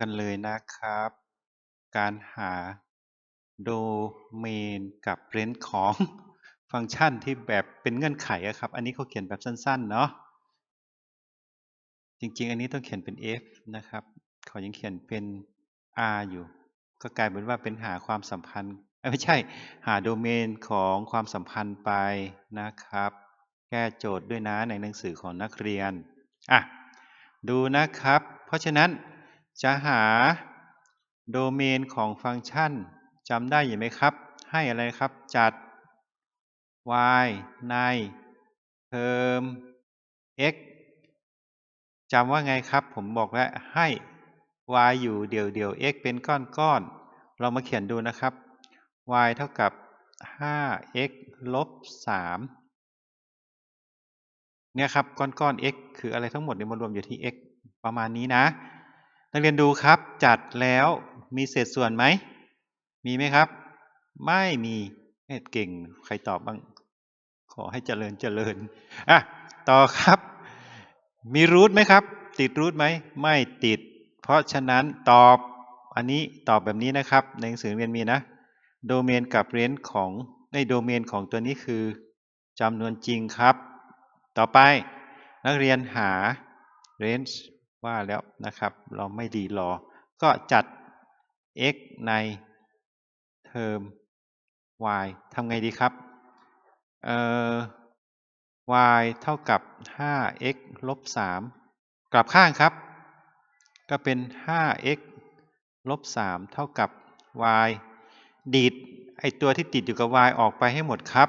กันเลยนะครับ การหาโดเมนกับเรนของฟังก์ชันที่แบบเป็นเงื่อนไขอะครับ อันนี้เขาเขียนแบบสั้นๆ เนาะ จริงๆ อันนี้ต้องเขียนเป็น f นะครับเขายังเขียนเป็น r อยู่ ก็กลายเป็นว่าเป็นหาความสัมพันธ์ไม่ใช่ หาโดเมนของความสัมพันธ์ไปนะครับ แก้โจทย์ด้วยนะในหนังสือของนักเรียน อะ ดูนะครับ เพราะฉะนั้น จะหาโดเมนของฟังก์ชันจำได้อยู่ไหมครับ ให้อะไรครับจัด y ในเทอม x จำว่าไงครับ ผมบอกว่าให้ y อยู่เดี่ยวเดี่ยว x เป็นก้อนก้อนเรามาเขียนดูนะครับ y เท่ากับ 5x ลบ 3 เนี่ยครับก้อนก้อน x คืออะไรทั้งหมดเนี่ยมารวมอยู่ที่ x ประมาณนี้นะ นักเรียนดูครับ จัดแล้วมีเศษส่วนไหม มีไหมครับ ไม่มีเอ็ดเก่ง ใครตอบบ้าง ขอให้เจริญเจริญอะต่อครับ มีรูทไหมครับ ติดรูทไหม ไม่ติด เพราะฉะนั้นตอบอันนี้ตอบแบบนี้นะครับ ในหนังสือเรียนมีนะ โดเมนกับเรนจ์ของในโดเมนของตัวนี้คือจำนวนจริงครับ ต่อไปนักเรียนหา range ว่าแล้วนะครับเราไม่ดีรอ ก็จัด x ในเทอม y ทำไงดีครับเอ่อ y เท่ากับ 5x ลบ 3 กลับข้างครับ ก็เป็น 5x ลบ 3 เท่ากับ y ดีดไอตัวที่ติดอยู่กับ y ออกไปให้หมดครับ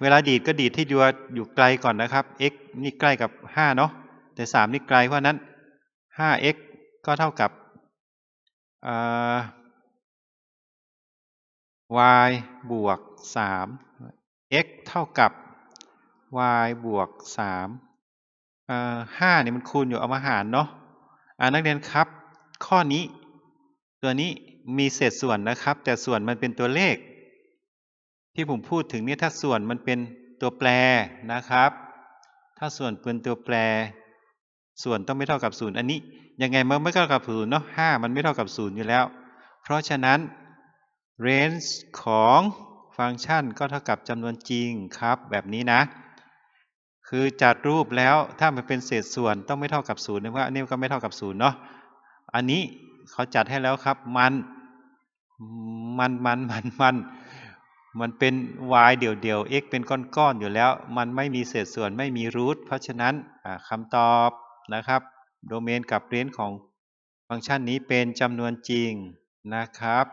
เวลาดีดก็ดีดที่ยัวอยู่ไกลก่อนนะครับ x นี่ใกล้กับ 5 เนาะแต่ 3 นี่ไกลเพราะนั้น 5x ก็เท่ากับ y บวก 3 x เท่ากับ y บวก 3 5เนี่ยมันคูณอยู่เอามาหารเนาะนักเรียนครับ ข้อนี้ ตัวนี้มีเศษส่วนนะครับ แต่ส่วนมันเป็นตัวเลข ที่ผมพูดถึงนี่ถ้าส่วนมันเป็นตัวแปรนะครับ ถ้าส่วนเป็นตัวแปร ส่วนต้องไม่เท่ากับศูนย์อันนี้ยังไงมันไม่เท่ากับศูนย์เนาะห้ามันไม่เท่ากับศูนย์อยู่แล้ว เพราะฉะนั้น range ของฟังก์ชันก็เท่ากับจำนวนจริงครับ แบบนี้นะ คือจัดรูปแล้วถ้ามันเป็นเศษส่วนต้องไม่เท่ากับศูนย์นะว่าอันนี้ก็ไม่เท่ากับศูนย์เนาะอันนี้เขาจัดให้แล้วครับมันมันมันมันมันมันเป็น y เดี่ยวเดี่ยว x เป็นก้อนๆอยู่แล้ว มันไม่มีเศษส่วนไม่มีรูทเพราะฉะนั้นคำตอบ นะครับ โดเมนกับเรนจ์ของฟังก์ชันนี้เป็นจำนวนจริงนะครับ